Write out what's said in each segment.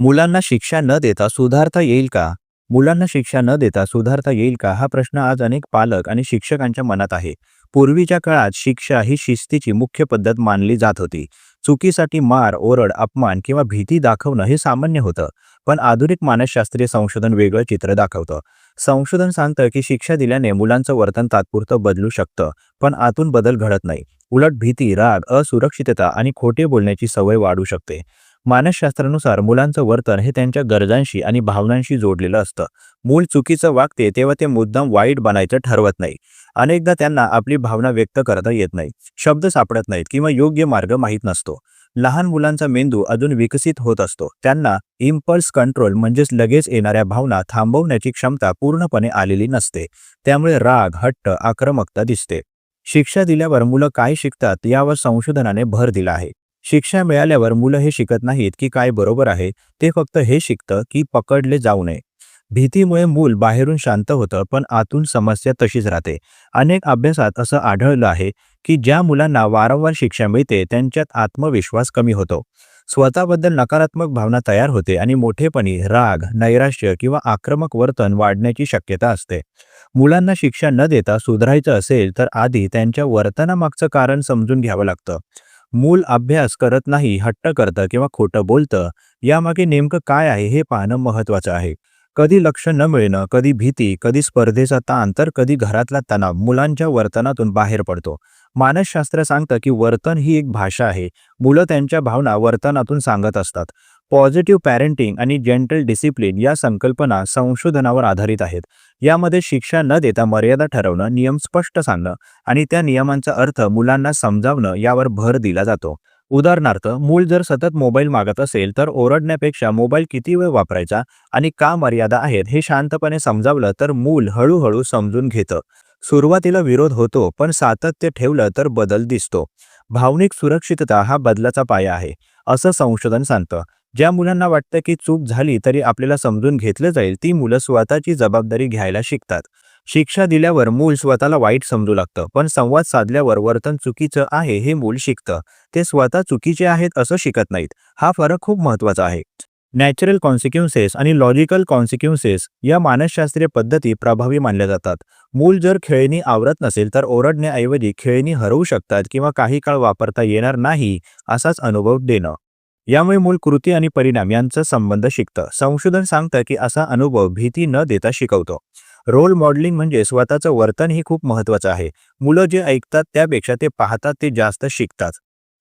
मुलांना शिक्षा न देता सुधारता येईल का? मुलांना शिक्षा न देता सुधारता येईल का? हा प्रश्न आज अनेक पालक आणि शिक्षकांच्या मनात आहे. पूर्वीच्या काळात शिक्षा ही शिस्तीची मुख्य पद्धत मानली जात होती. चुकीसाठी मार ओरड अपमान किंवा भीती दाखवणं हे सामान्य होतं. पण आधुनिक मानसशास्त्रीय संशोधन वेगळं चित्र दाखवतं. संशोधन सांगतं की शिक्षा दिल्याने मुलांचं वर्तन तात्पुरतं बदलू शकतं पण आतून बदल घडत नाही. उलट भीती राग असुरक्षितता आणि खोटे बोलण्याची सवय वाढू शकते. मानसशास्त्रानुसार मुलांचं वर्तन हे त्यांच्या गरजांशी आणि भावनांशी जोडलेलं असतं. मूल चुकीचं वागते तेव्हा ते मुद्दाम वाईट बनायचं ठरवत नाही. अनेकदा त्यांना आपली भावना व्यक्त करता येत नाही शब्द सापडत नाहीत किंवा योग्य मार्ग माहीत नसतो. लहान मुलांचा मेंदू अजून विकसित होत असतो. त्यांना इम्पल्स कंट्रोल म्हणजेच लगेच येणाऱ्या भावना थांबवण्याची क्षमता पूर्णपणे आलेली नसते. त्यामुळे राग हट्ट आक्रमकता दिसते. शिक्षा दिल्यावर मुलं काय शिकतात यावर संशोधनाने भर दिला आहे. शिक्षा मिळाल्यावर मुलं हे शिकत नाहीत की काय बरोबर आहे ते फक्त हे शिकतं की पकडले जाऊ नये. भीतीमुळे मूल बाहेरून शांत होतं पण आतून समस्या तशीच राहते. अनेक अभ्यासात असं आढळलं आहे की ज्या मुलांना वारंवार शिक्षा मिळते त्यांच्यात आत्मविश्वास कमी होतो. स्वतःबद्दल नकारात्मक भावना तयार होते आणि मोठेपणी राग नैराश्य किंवा आक्रमक वर्तन वाढण्याची शक्यता असते. मुलांना शिक्षा न देता सुधारायचं असेल तर आधी त्यांच्या वर्तनामागचं कारण समजून घ्यावं लागतं. मूल अभ्यास करत नाही हट्ट करतं किंवा खोटं बोलतं यामागे नेमकं काय आहे हे पाहणं महत्त्वाचं आहे. कधी लक्ष न मिळणं कधी भीती कधी स्पर्धेचा ताण तर कधी घरातला तणाव मुलांच्या वर्तनातून बाहेर पडतो. मानसशास्त्र सांगतं की वर्तन ही एक भाषा आहे. मुलं त्यांच्या भावना वर्तनातून सांगत असतात. पॉझिटिव्ह पॅरेंटिंग आणि जेंटल डिसिप्लिन या संकल्पना संशोधनावर आधारित आहेत. यामध्ये शिक्षा न देता मर्यादा ठरवणं नियम स्पष्ट सांगणं आणि त्या नियमांचा अर्थ मुलांना समजावणं यावर भर दिला जातो. उदाहरणार्थ मूल जर सतत मोबाईल मागत असेल तर ओरडण्यापेक्षा मोबाईल किती वेळ वापरायचा आणि का मर्यादा आहेत हे शांतपणे समजावलं तर मूल हळूहळू समजून घेतं. सुरुवातीला विरोध होतो पण सातत्य ठेवलं तर बदल दिसतो. भावनिक सुरक्षितता हा बदलाचा पाया आहे असं संशोधन सांगतं. ज्या मुलांना वाटतं की चूक झाली तरी आपल्याला समजून घेतलं जाईल ती मुलं स्वतःची जबाबदारी घ्यायला शिकतात. शिक्षा दिल्यावर मूल स्वतःला वाईट समजू लागतं पण संवाद साधल्यावर वर्तन चुकीचं आहे हे मूल शिकतं. ते स्वतः चुकीचे आहेत असं शिकत नाहीत. हा फरक खूप महत्त्वाचा आहे. नॅचरल कॉन्सिक्युन्सेस आणि लॉजिकल कॉन्सिक्युन्सेस या मानसशास्त्रीय पद्धती प्रभावी मानल्या जातात. मूल जर खेळणी आवरत नसेल तर ओरडण्याऐवजी खेळणी हरवू शकतात किंवा काही काळ वापरता येणार नाही असाच अनुभव देणं. यामुळे मूल कृती आणि परिणाम यांचा संबंध शिकतं. संशोधन सांगतं की असा अनुभव भीती न देता शिकवतो. रोल मॉडेलिंग म्हणजे स्वतःचं वर्तन ही खूप महत्त्वाचं आहे. मुलं जे ऐकतात त्यापेक्षा ते पाहतात ते जास्त शिकतात.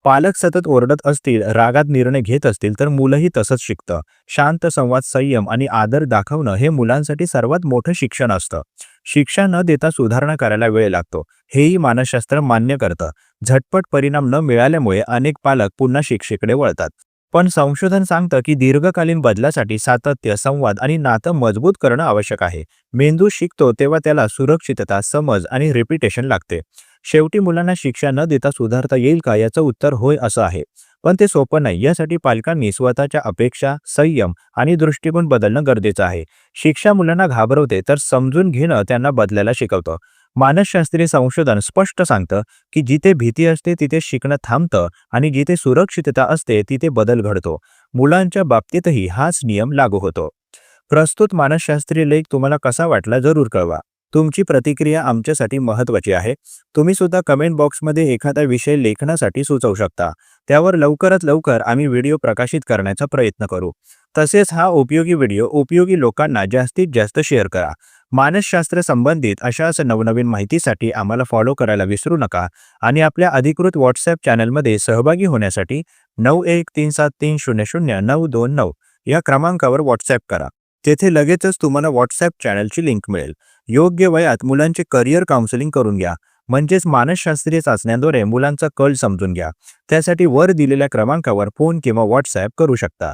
पालक सतत ओरडत असतील रागात निर्णय घेत असतील तर मुलंही तसंच शिकतं. शांत संवाद संयम आणि आदर दाखवणं हे मुलांसाठी सर्वात मोठं शिक्षण असतं. शिक्षा न देता सुधारणा करायला वेळ लागतो. हेही मानसशास्त्र मान्य करतं. झटपट परिणाम न मिळाल्यामुळे अनेक पालक पुन्हा शिक्षेकडे वळतात. पण संशोधन सांगतं की दीर्घकालीन बदलासाठी सातत्य संवाद आणि नातं मजबूत करणं आवश्यक आहे. मेंदू शिकतो तेव्हा त्याला सुरक्षितता समज आणि रिपिटेशन लागते. शेवटी मुलांना शिक्षा न देता सुधारता येईल का याचं उत्तर होय असं आहे. पण ते सोपं नाही. यासाठी पालकांनी स्वतःच्या अपेक्षा संयम आणि दृष्टिकोन बदलणं गरजेचं आहे. शिक्षा मुलांना घाबरवते तर समजून घेणं त्यांना बदलायला शिकवतं. मानसशास्त्रीय संशोधन स्पष्ट सांगतं की जिथे भीती असते तिथे शिकणं थांबतं आणि जिथे सुरक्षितता असते तिथे बदल घडतो. मुलांच्या बाबतीतही हाच नियम लागू होतो. प्रस्तुत मानसशास्त्रीय लेख तुम्हाला कसा वाटला जरूर कळवा. तुमची प्रतिक्रिया आमच्यासाठी महत्त्वाची आहे. तुम्ही सुद्धा कमेंट बॉक्समध्ये एखादा विषय लेखनासाठी सुचवू शकता. त्यावर लवकरात लवकर आम्ही व्हिडिओ प्रकाशित करण्याचा प्रयत्न करू. तसेच हा उपयोगी व्हिडिओ उपयोगी लोकांना जास्तीत जास्त शेअर करा. मानसशास्त्र संबंधित अशाच नवनवीन माहितीसाठी आम्हाला फॉलो करायला विसरू नका आणि आपल्या अधिकृत व्हॉट्सॲप चॅनलमध्ये सहभागी होण्यासाठी नऊ एक तीन सात तीन शून्य शून्य नऊ दोन नऊ या क्रमांकावर व्हॉट्सॲप करा. तेथे लगेचच तुम्हाला व्हॉट्सॲप चॅनलची लिंक मिळेल. योग्य वयात मुलांचे करिअर काउन्सिलिंग करून घ्या. म्हणजेच मानसशास्त्रीय चाचण्यांद्वारे मुलांचा कल समजून घ्या. त्यासाठी वर दिलेल्या क्रमांकावर फोन किंवा व्हॉट्सॲप करू शकता.